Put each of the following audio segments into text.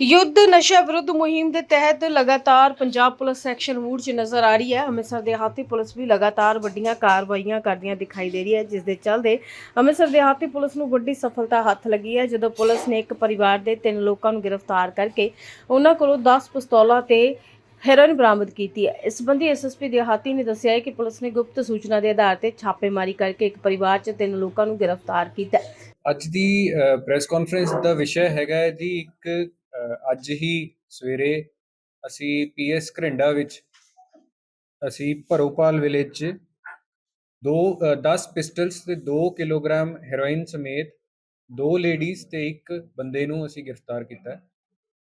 ਯੁੱਧ ਨਸ਼ਾ ਵਿਰੁੱਧ ਮੁਹਿੰਮ ਦੇ ਤਹਿਤ ਲਗਾਤਾਰ ਪੰਜਾਬ ਪੁਲਿਸ ਸੈਕਸ਼ਨ ਮੂਡ 'ਚ ਨਜ਼ਰ ਆ ਰਹੀ ਹੈ। ਅੰਮ੍ਰਿਤਸਰ ਦੇ ਹਾਤੀ ਪੁਲਿਸ ਵੀ ਲਗਾਤਾਰ ਵੱਡੀਆਂ ਕਾਰਵਾਈਆਂ ਕਰਦੀਆਂ ਦਿਖਾਈ ਦੇ ਰਹੀ ਹੈ, ਜਿਸ ਦੇ ਚੱਲਦੇ ਅੰਮ੍ਰਿਤਸਰ ਦੇ ਹਾਤੀ ਪੁਲਿਸ ਨੂੰ ਵੱਡੀ ਸਫਲਤਾ ਹੱਥ ਲੱਗੀ ਹੈ, ਜਦੋਂ ਪੁਲਿਸ ਨੇ ਇੱਕ ਪਰਿਵਾਰ ਦੇ ਤਿੰਨ ਲੋਕਾਂ ਨੂੰ ਗ੍ਰਿਫਤਾਰ ਕਰਕੇ ਉਹਨਾਂ ਕੋਲੋਂ 10 ਪਿਸਤੌਲਾਂ ਤੇ ਹੈਰੋਇਨ ਬਰਾਮਦ ਕੀਤੀ ਹੈ। ਇਸ ਸੰਬੰਧੀ ਐਸਐਸਪੀ ਦਿਹਾਤੀ ਨੇ ਦੱਸਿਆ ਹੈ ਕਿ ਪੁਲਿਸ ਨੇ ਗੁਪਤ ਸੂਚਨਾ ਦੇ ਆਧਾਰ ਤੇ ਛਾਪੇਮਾਰੀ ਕਰਕੇ ਇੱਕ ਪਰਿਵਾਰ 'ਚ ਤਿੰਨ ਲੋਕਾਂ ਨੂੰ ਗ੍ਰਿਫਤਾਰ ਕੀਤਾ ਅੱਜ ਦੀ ਪ੍ਰੈਸ ਕਾਨਫਰੰਸ ਦਾ ਵਿਸ਼ਾ ਹੈਗਾ ਜੀ ਇੱਕ ਅੱਜ ਹੀ ਸਵੇਰੇ ਅਸੀਂ ਪੀਐਸ ਘਰਿੰਡਾ ਵਿੱਚ ਅਸੀਂ ਭਰੋਪਾਲ ਵਿਲੇਜ 'ਚ ਦੋ ਅ, 10 ਪਿਸਟਲਸ ਤੇ 2 ਕਿਲੋਗ੍ਰਾਮ ਹੈਰੋਇਨ ਸਮੇਤ ਦੋ ਲੇਡੀਜ਼ ਤੇ ਇੱਕ ਬੰਦੇ ਨੂੰ ਅਸੀਂ ਗ੍ਰਿਫਤਾਰ ਕੀਤਾ।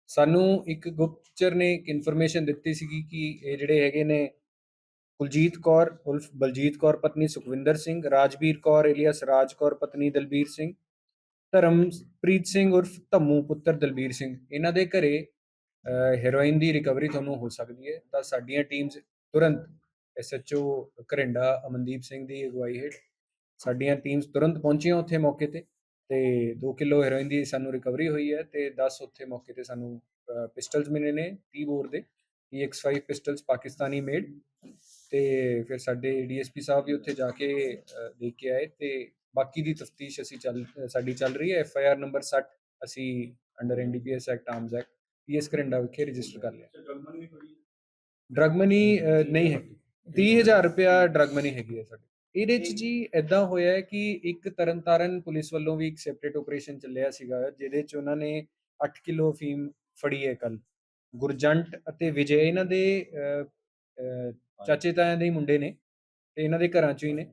ਸਾਨੂੰ ਇੱਕ ਗੁਪਤਚਰ ਨੇ ਇੱਕ ਇਨਫੋਰਮੇਸ਼ਨ ਦਿੱਤੀ ਸੀਗੀ ਕਿ ਇਹ ਜਿਹੜੇ ਹੈਗੇ ਨੇ ਕੁਲਜੀਤ ਕੌਰ ਉਲਫ ਬਲਜੀਤ ਕੌਰ ਪਤਨੀ ਸੁਖਵਿੰਦਰ ਸਿੰਘ ਰਾਜਵੀਰ ਕੌਰ ਇਲੀਅਸ ਰਾਜ ਕੌਰ ਪਤਨੀ ਦਲਬੀਰ ਸਿੰਘ ਧਰਮਪ੍ਰੀਤ ਸਿੰਘ ਉਰਫ ਧੰਮੂ ਪੁੱਤਰ ਦਲਬੀਰ ਸਿੰਘ। ਇਹਨਾਂ ਦੇ ਘਰੇ ਹੈਰੋਇਨ ਦੀ ਰਿਕਵਰੀ ਤੁਹਾਨੂੰ ਹੋ ਸਕਦੀ ਹੈ। ਤਾਂ ਸਾਡੀਆਂ ਟੀਮਸ ਤੁਰੰਤ ਐਸਐਚਓ ਘਰਿੰਡਾ ਅਮਨਦੀਪ ਸਿੰਘ ਦੀ ਅਗਵਾਈ ਹੇਠ ਸਾਡੀਆਂ ਟੀਮਸ ਤੁਰੰਤ ਪਹੁੰਚੀਆਂ ਉੱਥੇ ਮੌਕੇ ਤੇ ਤੇ 2 ਕਿਲੋ ਹੈਰੋਇਨ ਦੀ ਸਾਨੂੰ ਰਿਕਵਰੀ ਹੋਈ ਹੈ ਤੇ 10 ਉੱਥੇ ਮੌਕੇ ਤੇ ਸਾਨੂੰ ਪਿਸਟਲਸ ਮਿਲੇ ਨੇ 30 ਬੋਰ ਦੇ। EX5 ਪਿਸਟਲਸ ਪਾਕਿਸਤਾਨੀ ਮੇਡ ਤੇ ਫਿਰ ਸਾਡੇ ਡੀਐਸਪੀ ਸਾਹਿਬ ਵੀ ਉੱਥੇ ਜਾ ਕੇ ਦੇਖ ਕੇ ਆਏ ਤੇ ਬਾਕੀ ਦੀ ਤਫਤੀਸ਼ ਅਸੀਂ ਚੱਲ ਸਾਡੀ ਚੱਲ ਰਹੀ ਹੈ। ਐਫ ਆਈ ਆਰ ਨੰਬਰ 60 ਅਸੀਂ under NDPS act arms act PS Gharinda ਵਿਖੇ ਰਜਿਸਟਰ ਕਰ ਲਿਆ। ਡਰਗ ਮਨੀ ਨਹੀਂ ਹੈ 30000 ਰੁਪਿਆ ਡਰਗ ਮਨੀ ਹੈਗੀ ਹੈ ਸਾਡੇ। ਇਹਦੇ ਚ ਜੀ ਐਦਾਂ ਹੋਇਆ ਹੈ ਕਿ ਇੱਕ ਤਰਨਤਾਰਨ ਪੁਲਿਸ ਵੱਲੋਂ ਵੀ ਇੱਕ ਸੈਪਰੇਟ ਆਪਰੇਸ਼ਨ ਚੱਲਿਆ ਸੀਗਾ ਜਿਹਦੇ ਚ ਉਹਨਾਂ ਨੇ 8 ਕਿਲੋ ਫੀਮ ਫੜੀ ਹੈ ਕੱਲ ਗੁਰਜੰਟ ਅਤੇ ਵਿਜੇ ਇਹਨਾਂ ਦੇ ਚਾਚੇ ਤਾਇਆਂ ਦੇ ਮੁੰਡੇ ਨੇ ਤੇ ਇਹਨਾਂ ਦੇ ਘਰਾਂ ਚੋਂ ਹੀ ਨੇ।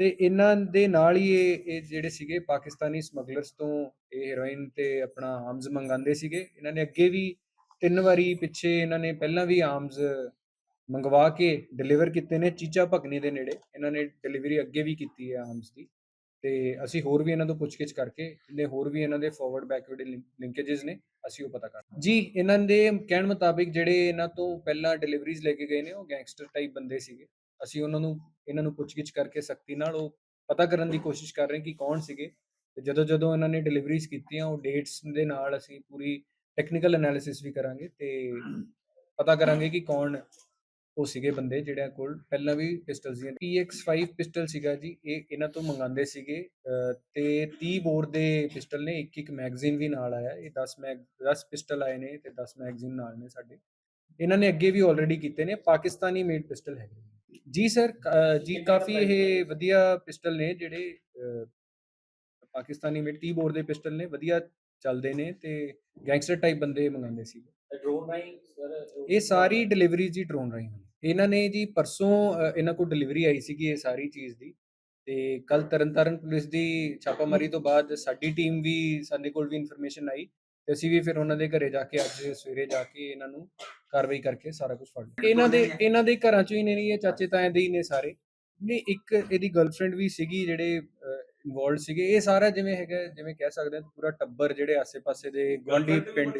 ਤੇ ਇਹਨਾਂ ਦੇ ਨਾਲ ਹੀ ਇਹ ਇਹ ਜਿਹੜੇ ਸੀਗੇ ਪਾਕਿਸਤਾਨੀ ਸਮਗਲਰਸ ਤੋਂ ਇਹ ਹੈਰੋਇਨ ਤੇ ਆਪਣਾ ਆਰਮਸ ਮੰਗਾਉਂਦੇ ਸੀਗੇ। ਇਹਨਾਂ ਨੇ ਅੱਗੇ ਵੀ ਤਿੰਨ ਵਾਰੀ ਪਿੱਛੇ ਇਹਨਾਂ ਨੇ ਪਹਿਲਾਂ ਵੀ ਆਰਮਸ ਮੰਗਵਾ ਕੇ ਡਿਲੀਵਰ ਕੀਤੇ ਨੇ ਚੀਚਾ ਭਗਨੀ ਦੇ ਨੇੜੇ। ਇਹਨਾਂ ਨੇ ਡਿਲੀਵਰੀ ਅੱਗੇ ਵੀ ਕੀਤੀ ਹੈ ਆਰਮਸ ਦੀ। ਤੇ ਅਸੀਂ ਹੋਰ ਵੀ ਇਹਨਾਂ ਤੋਂ ਪੁੱਛਗਿੱਛ ਕਰਕੇ ਜਿੰਨੇ ਹੋਰ ਵੀ ਇਹਨਾਂ ਦੇ ਫਾਰਵਰਡ ਬੈਕਵਰਡ ਲਿੰਕੇजेस ਨੇ, ਅਸੀਂ ਉਹ ਪਤਾ ਕਰ ਜੀ, ਇਹਨਾਂ ਦੇ ਕਹਿਣ ਮੁਤਾਬਿਕ ਜਿਹੜੇ ਇਹਨਾਂ ਤੋਂ ਪਹਿਲਾਂ ਡਿਲੀਵਰੀਜ਼ ਲੈ ਕੇ ਗਏ ਨੇ, ਉਹ ਗੈਂਗਸਟਰ ਟਾਈਪ ਬੰਦੇ ਸੀਗੇ। ਅਸੀਂ ਉਹਨਾਂ ਨੂੰ, ਇਹਨਾਂ ਨੂੰ ਪੁੱਛਗਿੱਛ ਕਰਕੇ ਸਖਤੀ ਨਾਲ ਉਹ ਪਤਾ ਕਰਨ ਦੀ ਕੋਸ਼ਿਸ਼ ਕਰ ਰਹੇ ਕਿ ਕੌਣ ਸੀਗੇ। ਤੇ ਜਦੋਂ ਜਦੋਂ ਇਹਨਾਂ ਨੇ ਡਿਲੀਵਰੀਜ਼ ਕੀਤੀਆਂ, ਉਹ ਡੇਟਸ ਦੇ ਨਾਲ ਅਸੀਂ ਪੂਰੀ ਟੈਕਨੀਕਲ ਐਨਾਲਿਸਿਸ ਵੀ ਕਰਾਂਗੇ ਤੇ ਪਤਾ ਕਰਾਂਗੇ ਕਿ ਕੌਣ ਉਹ ਸੀਗੇ ਬੰਦੇ ਜਿਹੜਿਆਂ ਕੋਲ ਪਹਿਲਾਂ ਵੀ ਪਿਸਟਲਸ ਦੀਆਂ PX5 ਪਿਸਟਲ ਸੀਗਾ ਜੀ, ਇਹ ਇਹਨਾਂ ਤੋਂ ਮੰਗਾਉਂਦੇ ਸੀਗੇ ਤੇ 30 ਬੋਰ ਦੇ ਪਿਸਟਲ ਨੇ, ਇੱਕ ਇੱਕ ਮੈਗਜ਼ੀਨ ਵੀ ਨਾਲ ਆਇਆ। ਇਹ 10 ਮੈਗ 10 ਪਿਸਟਲ ਆਏ ਨੇ ਤੇ 10 ਮੈਗਜ਼ੀਨ ਨਾਲ ਨੇ ਸਾਡੇ। ਇਹਨਾਂ ਨੇ ਅੱਗੇ ਵੀ ਆਲਰੇਡੀ ਕੀਤੇ ਨੇ, ਪਾਕਿਸਤਾਨੀ ਮੇਡ ਪਿਸਟਲ ਹੈਗੇ ਜੀ ਸਰ ਜੀ ਕਾਫੀ ਇਹ ਵਧੀਆ ਪਿਸਟਲ ਨੇ ਜਿਹੜੇ ਪਾਕਿਸਤਾਨੀ 30 ਬੋਰ ਦੇ ਪਿਸਟਲ ਨੇ ਵਧੀਆ ਚੱਲਦੇ ਨੇ ਤੇ ਗੈਂਗਸਟਰ ਟਾਈਪ ਬੰਦੇ ਮੰਗਾਉਂਦੇ ਸੀ ਡਰੋਨ ਰਾਹੀਂ ਸਰ ਇਹ ਸਾਰੀ ਡਿਲੀਵਰੀ ਜੀ ਡਰੋਨ ਰਾਹੀਂ ਹੋਈ ਇਹਨਾਂ ਨੇ ਜੀ ਪਰਸੋਂ ਇਹਨਾਂ ਕੋਲ ਡਿਲੀਵਰੀ ਆਈ ਸੀਗੀ ਇਹ ਸਾਰੀ ਚੀਜ਼ ਦੀ ਤੇ ਕੱਲ ਤਰਨਤਾਰਨ ਪੁਲਿਸ ਦੀ ਛਾਪਾਮਾਰੀ ਤੋਂ ਬਾਅਦ ਸਾਡੀ ਟੀਮ ਵੀ ਸਾਡੇ ਕੋਲ ਵੀ ਇਨਫੋਰਮੇਸ਼ਨ ਆਈ ਤੇ ਅਸੀਂ ਵੀ ਫਿਰ ਉਹਨਾਂ ਦੇ ਘਰੇ ਜਾ ਕੇ ਅੱਜ ਸਵੇਰੇ ਜਾ ਕੇ ਇਹਨਾਂ ਨੂੰ ਕਾਰਵਾਈ ਕਰਕੇ ਸਾਰਾ ਕੁਝ ਫੜ ਲਿਆ। ਇਹਨਾਂ ਦੇ ਇਹਨਾਂ ਦੇ ਘਰਾਂ ਚੋਂ ਹੀ ਨੇ ਨਹੀਂ ਇਹ ਚਾਚੇ ਤਾਏ ਦੇ ਹੀ ਨੇ ਸਾਰੇ। ਨਹੀਂ ਇੱਕ ਇਹਦੀ ਗਰਲਫ੍ਰੈਂਡ ਵੀ ਸੀਗੀ ਜਿਹੜੇ ਇਨਵੋਲਡ ਸੀਗੇ। ਇਹ ਸਾਰਾ ਜਿਵੇਂ ਹੈਗਾ ਜਿਵੇਂ ਕਹਿ ਸਕਦੇ ਹਾਂ ਪੂਰਾ ਟੱਬਰ ਜਿਹੜੇ ਆਸੇ-ਪਾਸੇ ਦੇ ਗਵਾਂਢੀ ਪਿੰਡ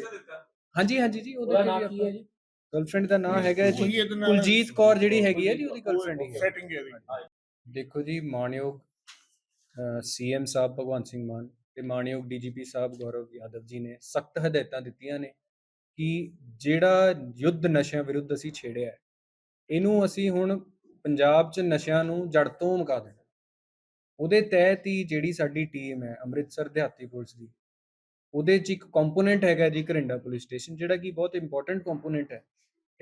ਹਾਂਜੀ ਹਾਂਜੀ ਜੀ ਉਹਦੇ ਨਾਮ ਵੀ ਕੀ ਹੈ ਆਪਾਂ ਜੀ? ਗਰਲਫ੍ਰੈਂਡ ਦਾ ਨਾਮ ਹੈਗਾ ਕੁਲਜੀਤ ਕੌਰ ਜਿਹੜੀ ਹੈਗੀ ਹੈ ਜੀ ਉਹਦੀ ਗਰਲਫ੍ਰੈਂਡ ਹੀ ਹੈ ਸੈਟਿੰਗ ਹੈ ਇਹਦੀ। ਦੇਖੋ ਜੀ ਮਾਨਯੋਗ ਸੀਐਮ ਸਾਹਿਬ ਭਗਵੰਤ ਸਿੰਘ ਮਾਨ ਤੇ ਮਾਨਯੋਗ ਡੀਜੀਪੀ ਸਾਹਿਬ ਗੌਰਵ ਯਾਦਵ ਜੀ ਨੇ ਸਖਤ ਹਦਾਇਤਾਂ ਦਿੱਤੀਆਂ ਨੇ। ਕਿ ਜਿਹੜਾ ਯੁੱਧ ਨਸ਼ਿਆਂ ਵਿਰੁੱਧ ਅਸੀਂ ਛੇੜਿਆ ਹੈ, ਇਹਨੂੰ ਅਸੀਂ ਹੁਣ ਪੰਜਾਬ 'ਚ ਨਸ਼ਿਆਂ ਨੂੰ ਜੜ ਤੋਂ ਮੁਕਾ ਦੇਣਾ। ਉਹਦੇ ਤਹਿਤ ਹੀ ਜਿਹੜੀ ਸਾਡੀ ਟੀਮ ਹੈ ਅੰਮ੍ਰਿਤਸਰ ਦਿਹਾਤੀ ਪੁਲਿਸ ਦੀ, ਉਹਦੇ 'ਚ ਇੱਕ ਕੰਪੋਨੈਂਟ ਹੈਗਾ ਜੀ ਘਰਿੰਡਾ ਪੁਲਿਸ ਸਟੇਸ਼ਨ ਜਿਹੜਾ ਕਿ ਬਹੁਤ ਇੰਪੋਰਟੈਂਟ ਕੰਪੋਨੈਂਟ ਹੈ।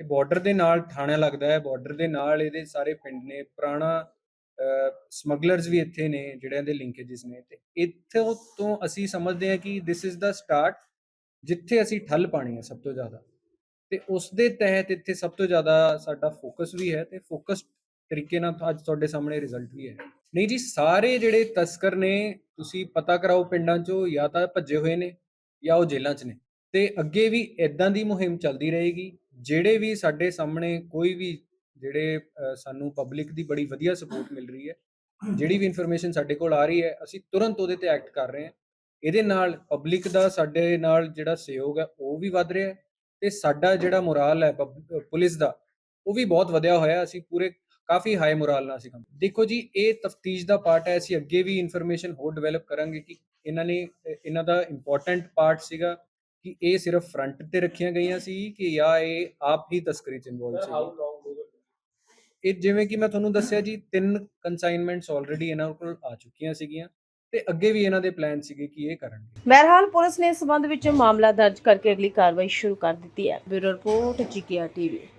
ਇਹ ਬਾਰਡਰ ਦੇ ਨਾਲ ਥਾਣਾ ਲੱਗਦਾ ਹੈ ਬਾਰਡਰ ਦੇ ਨਾਲ ਇਹਦੇ ਸਾਰੇ ਪਿੰਡ ਨੇ, ਪੁਰਾਣਾ ਸਮਗਲਰਸ ਵੀ ਇੱਥੇ ਨੇ, ਜਿਹੜਿਆਂ ਦੇ ਲਿੰਕੇजेस ਨੇ ਤੇ ਇੱਥੋਂ ਤੋਂ ਅਸੀਂ ਸਮਝਦੇ ਹਾਂ ਕਿ ਥਿਸ ਇਜ਼ ਦਾ ਸਟਾਰਟ ਜਿੱਥੇ ਅਸੀਂ ਠੱਲ ਪਾਣੀ ਹੈ ਸਭ ਤੋਂ ਜ਼ਿਆਦਾ। ਤੇ ਉਸ ਦੇ ਤਹਿਤ ਇੱਥੇ ਸਭ ਤੋਂ ਜ਼ਿਆਦਾ ਸਾਡਾ ਫੋਕਸ ਵੀ ਹੈ ਤੇ ਫੋਕਸ ਤਰੀਕੇ ਨਾਲ ਅੱਜ ਤੁਹਾਡੇ ਸਾਹਮਣੇ ਰਿਜ਼ਲਟ ਵੀ ਹੈ। ਨਹੀਂ ਜੀ, ਸਾਰੇ ਜਿਹੜੇ ਤਸਕਰ ਨੇ, ਤੁਸੀਂ ਪਤਾ ਕਰਾਓ ਪਿੰਡਾਂ 'ਚੋਂ, ਜਾਂ ਤਾਂ ਭੱਜੇ ਹੋਏ ਨੇ, ਜਾਂ ਉਹ ਜੇਲ੍ਹਾਂ 'ਚ ਨੇ। ਤੇ ਅੱਗੇ ਵੀ ਇਦਾਂ ਦੀ ਮੁਹਿੰਮ ਚੱਲਦੀ ਰਹੇਗੀ, ਜਿਹੜੇ ਵੀ ਸਾਡੇ ਸਾਹਮਣੇ ਕੋਈ ਵੀ ਜਿਹੜੇ ਸਾਨੂੰ ਪਬਲਿਕ ਦੀ ਬੜੀ ਵਧੀਆ ਸਪੋਰਟ ਮਿਲ ਰਹੀ ਹੈ, ਜਿਹੜੀ ਵੀ ਇਨਫੋਰਮੇਸ਼ਨ ਸਾਡੇ ਕੋਲ ਆ ਰਹੀ ਹੈ, ਅਸੀਂ ਤੁਰੰਤ ਉਹਦੇ ਤੇ ਐਕਟ ਕਰ ਰਹੇ ਹਾਂ। ਇਹਦੇ ਨਾਲ ਪਬਲਿਕ ਦਾ ਸਾਡੇ ਨਾਲ ਜਿਹੜਾ ਸਹਿਯੋਗ ਹੈ ਉਹ ਵੀ ਵੱਧ ਰਿਹਾ ਹੈ ਤੇ ਸਾਡਾ ਜਿਹੜਾ ਮੋਰਾਲ ਹੈ ਪੁਲਿਸ ਦਾ ਉਹ ਵੀ ਬਹੁਤ ਵਧਿਆ ਹੋਇਆ ਅਸੀਂ ਪੂਰੇ ਕਾਫੀ ਹਾਈ ਮੋਰਾਲ ਨਾਲ ਅਸੀਂ ਕੰਮ ਦੇਖੋ ਜੀ ਇਹ ਤਫਤੀਸ਼ ਦਾ ਪਾਰਟ ਹੈ ਅਸੀਂ ਅੱਗੇ ਵੀ ਇਨਫੋਰਮੇਸ਼ਨ ਹੋਰ ਡਿਵੈਲਪ ਕਰਾਂਗੇ ਕਿ ਇਹਨਾਂ ਨੇ ਇਹਨਾਂ ਦਾ ਇੰਪੋਰਟੈਂਟ ਪਾਰਟ ਸੀਗਾ ਕਿ ਇਹ ਸਿਰਫ ਫਰੰਟ ਤੇ ਰੱਖੀਆਂ ਗਈਆਂ ਸੀ ਕਿ ਜਾਂ ਇਹ ਆਪ ਹੀ ਤਸਕਰੀ ਚ ਇਨਵੋਲਵ ਸੀ ਇਹ ਜਿਵੇਂ ਕਿ ਮੈਂ ਤੁਹਾਨੂੰ ਦੱਸਿਆ ਜੀ ਤਿੰਨ ਕਨਸਾਈਨਮੈਂਟਸ ਆਲਰੇਡੀ ਇਹਨਾਂ ਕੋਲ ਆ ਚੁੱਕੀਆਂ ਸੀਗੀਆਂ। ਤੇ ਅੱਗੇ ਵੀ ਇਹਨਾਂ ਦੇ ਪਲਾਨ ਸੀਗੇ ਕਿ ਇਹ ਕਰਨਗੇ। ਬਹਰਹਾਲ ਪੁਲਿਸ ਨੇ ਇਸ ਸੰਬੰਧ ਵਿੱਚ ਮਾਮਲਾ ਦਰਜ ਕਰਕੇ ਅਗਲੀ ਕਾਰਵਾਈ ਸ਼ੁਰੂ ਕਰ ਦਿੱਤੀ ਹੈ। Bureau report GKR TV